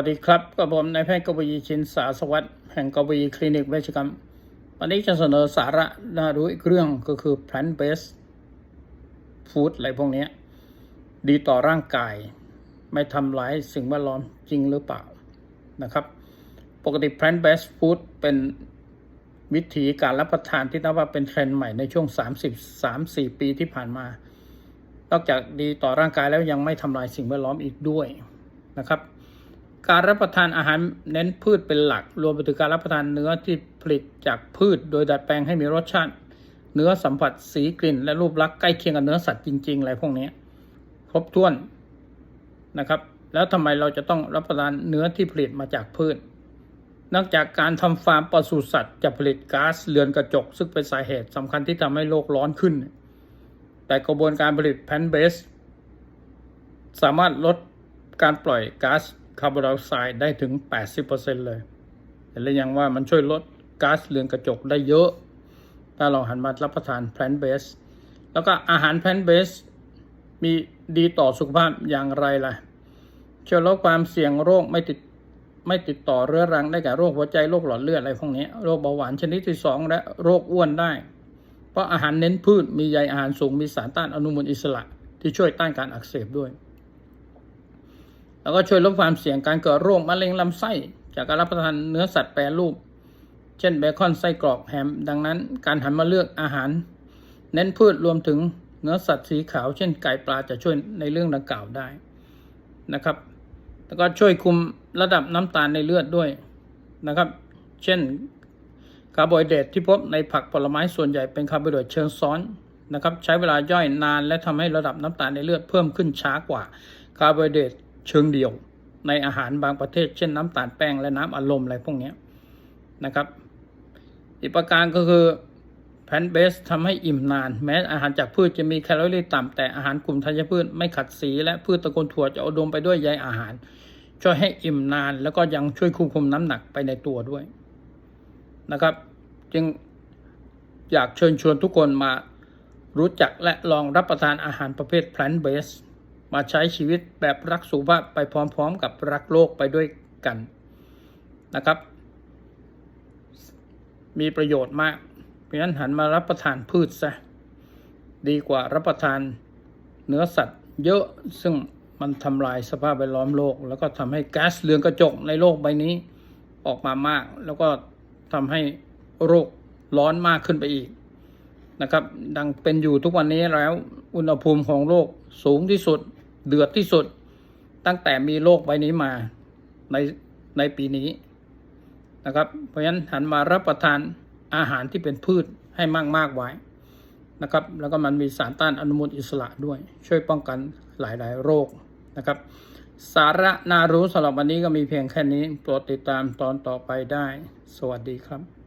สวัสดีครับกับผมนายแพทย์กวีชินสาสวัสดิ์แห่งกวีคลินิกเวชกรรม วันนี้จะเสนอสาระน่ารู้อีกเรื่องก็คือ plant based food อะไรพวกนี้ดีต่อร่างกาย ไม่ทำร้ายสิ่งแวดล้อมจริงหรือเปล่านะครับ ปกติ plant based food เป็นวิธีการรับประทานที่นับว่าเป็นเทรนด์ใหม่ในช่วง 30-3-4 ปีที่ผ่านมา นอกจากดีต่อร่างกายแล้วยังไม่ทำลายสิ่งแวดล้อมอีกด้วยนะครับ การรับประทานอาหารเน้นพืชเป็นหลัก รวมไปถึงการรับประทานเนื้อที่ผลิตจากพืช โดยดัดแปลงให้มีรสชาติ เนื้อสัมผัสสีกลิ่น และรูปลักษณ์ใกล้เคียงกับเนื้อสัตว์จริงๆอะไรพวกนี้ครบถ้วนนะครับ แล้วทำไมเราจะต้องรับประทานเนื้อที่ผลิตมาจากพืช นอกจากการทำฟาร์มปศุสัตว์จะผลิตก๊าซเรือนกระจก ซึ่งเป็นสาเหตุสำคัญที่ทำให้โลกร้อนขึ้น แต่กระบวนการผลิตแพนเบสสามารถลดการปล่อยก๊าซ คาร์บอนไดออกไซด์ได้ถึง 80%เลยเห็นหรือยังว่ามันช่วยลดก๊าซเรือนกระจกได้เยอะ ถ้าเราหันมารับประทานแพลนเบสแล้วก็อาหารแพลนเบสมีดีต่อสุขภาพอย่างไรล่ะช่วยลดความเสี่ยงโรคไม่ติดไม่ติดต่อเรื้อรังได้แก่โรคหัวใจโรคหลอดเลือดอะไรพวกนี้โรคเบาหวานชนิดที่สองและโรคอ้วนได้ เพราะอาหารเน้นพืชมีใยอาหารสูงมีสารต้านอนุมูลอิสระที่ช่วยต้านการอักเสบด้วย แล้วก็ช่วยลดความเสี่ยงการเกิดโรคมะเร็งลำไส้ จากการรับประทานเนื้อสัตว์แปรรูป เช่นเบคอนไส้กรอกแฮม ดังนั้น การหันมาเลือกอาหาร เน้นพืชรวมถึงเนื้อสัตว์สีขาว เช่นไก่ปลาจะช่วยในเรื่องดังกล่าวได้นะครับ แล้วก็ช่วยคุมระดับน้ำตาลในเลือดด้วยนะครับ เช่นคาร์โบไฮเดรตที่พบในผักผลไม้ส่วนใหญ่เป็นคาร์โบไฮเดรตเชิงซ้อนนะครับ ใช้เวลาย่อยนานและทำให้ระดับน้ำตาลในเลือดเพิ่มขึ้นช้ากว่าคาร์โบไฮเดรต เชิงเดียวในอาหารบางประเทศ เช่นน้ำตาลแป้งและน้ำอัดลมอะไรพวกนี้นะครับ อีกประการก็คือแพนเบสทำให้อิ่มนาน แม้อาหารจากพืชจะมีแคลอรี่ต่ำแต่อาหารกลุ่มธัญพืชไม่ขัดสีและพืชตระกูลถั่วจะอุดมไปด้วยใยอาหาร ช่วยให้อิ่มนาน แล้วก็ยังช่วยควบคุมน้ำหนักไปในตัวด้วยนะครับ จึงอยากเชิญชวนทุกคนมารู้จักและลองรับประทานอาหารประเภท plant based มาใช้ชีวิตแบบรักสุขภาพไปพร้อม ๆ กับรักโลกไปด้วยกันนะครับ มีประโยชน์มาก เพราะฉะนั้นหันมารับประทานพืชซะดีกว่ารับประทานเนื้อสัตว์เยอะซึ่งมันทำลายสภาพแวดล้อมโลก แล้วก็ทำให้ก๊าซเรือนกระจกในโลกใบนี้ออกมามาก แล้วก็ทำให้โรคร้อนมากขึ้นไปอีกนะครับ ดังเป็นอยู่ทุกวันนี้แล้ว อุณหภูมิของโลกสูงที่สุด เดือดที่สุดตั้งแต่มีโลกใบนี้มาในในปีนี้นะครับ เพราะฉะนั้นหันมารับประทานอาหารที่เป็นพืชให้มากๆไว้นะครับ แล้วก็มันมีสารต้านอนุมูลอิสระด้วย ช่วยป้องกันหลาย ๆ โรคนะครับ สาระน่ารู้สำหรับวันนี้ก็มีเพียงแค่นี้ โปรดติดตามตอนต่อไปได้ สวัสดีครับ